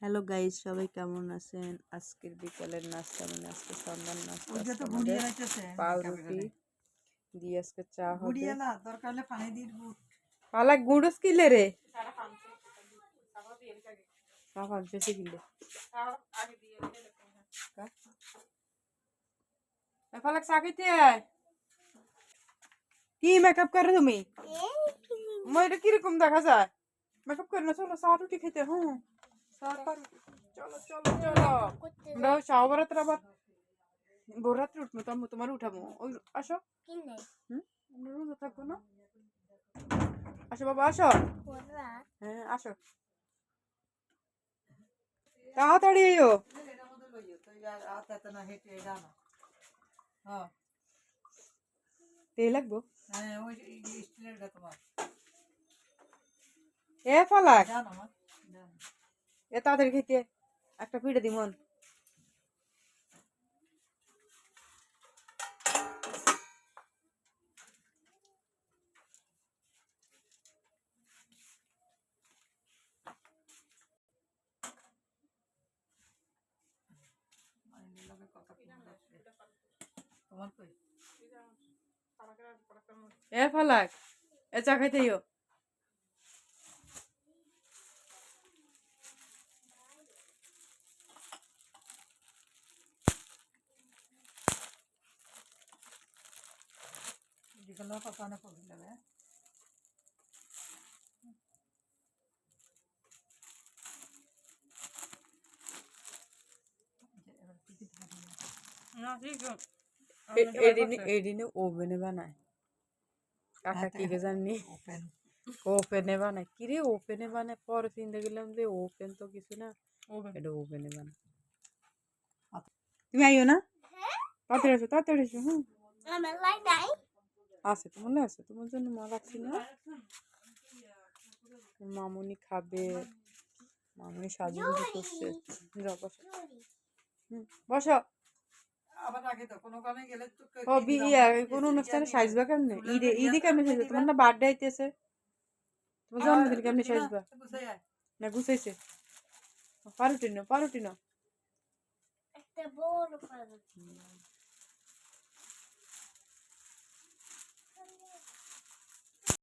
Hello guys সবাই কেমন আছেন আজকের বিকালের নাস্তা মানে আজকে সন্ধ্যার নাস্তা ওই যে আজকে তো আমাদের গুড়িয়ে রাখতেছে পাউরুটি দিয়ে আজকে চা হবে গুড়িয়ে না দরকার হলে পানি দিয়ে দিব পালা গুড়স কিলে রে চা পাঁচশো কিলে পালাক চা খেতে আয় কি মেকআপ করে তুমি মই এটা কিরকম দেখা যায় মেকআপ করে না চলো চা রুটি খেতে হুম চা পাউরুটি। চলো চলো চলো। আমরা ওই শাহবারাতের আবার ভোররাত্রে উঠবো তো আমি তোমার উঠাবো। ওই আসো। রোজা থাকব না? আসো বাবা আসো। হ্যাঁ আসো। তাড়াতাড়ি এও হ্যাঁ। তেল লাগবো? হ্যাঁ ওই স্টিলের তোমার। এ ফালাক। জানো আমার জানো এ তাড়াতাড়ি খেতে একটা পিঠে দিমন এ ফালাক এ চা খাইতে এবার টিকিট হারিয়ে এদিনে ওভেনে বানায়। কাকা কি জানি? ওপেন ওপেনে বানায়। কি রে ওপেনে বানায়? পরে চিন্তা করলাম যে ওপেন তো কিছু না। এটা ওপেনে বানায়। তুমি আইও না? তাড়াতাড়ি আসো তাড়াতাড়ি আসো হুম আছে তোমার না আছে? তোমার জন্য মা রাখছি না? মামুনি খাবে মামুনি সাজুগুজু করছে। যাও বসো। হুম বসো। আবার আগে কোনো তো অনুষ্ঠানে কি সাজবা কেমনে? ঈদে দিয়া ঈদে কেমনে সাজবা? তোমার না বার্থডে আইতেছে। তোমার জন্মদিন কেমনে সাজবা? তো। না গুছাইছে। পারুটি নাও পারুটি নাও। একটা বড় পাউরুটি